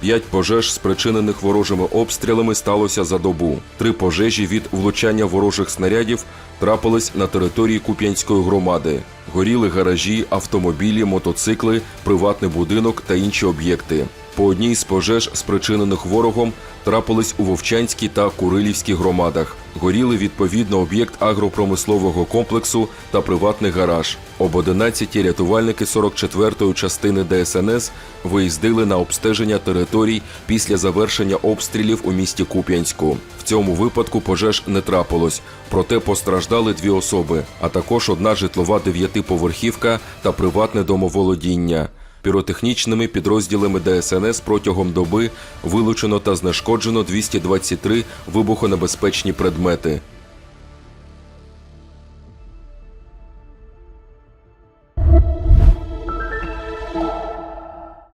П'ять пожеж, спричинених ворожими обстрілами, сталося за добу. Три пожежі від влучання ворожих снарядів трапились на території Куп'янської громади. Горіли гаражі, автомобілі, мотоцикли, приватний будинок та інші об'єкти. По одній з пожеж, спричинених ворогом, трапились у Вовчанській та Курилівській громадах. Горіли відповідно об'єкт агропромислового комплексу та приватний гараж. Об 11 рятувальники 44-ї частини ДСНС виїздили на обстеження територій після завершення обстрілів у місті Куп'янську. В цьому випадку пожеж не трапилось, проте постраждали дві особи, а також одна житлова дев'ятиповерхівка та приватне домоволодіння. Піротехнічними підрозділами ДСНС протягом доби вилучено та знешкоджено 223 вибухонебезпечні предмети.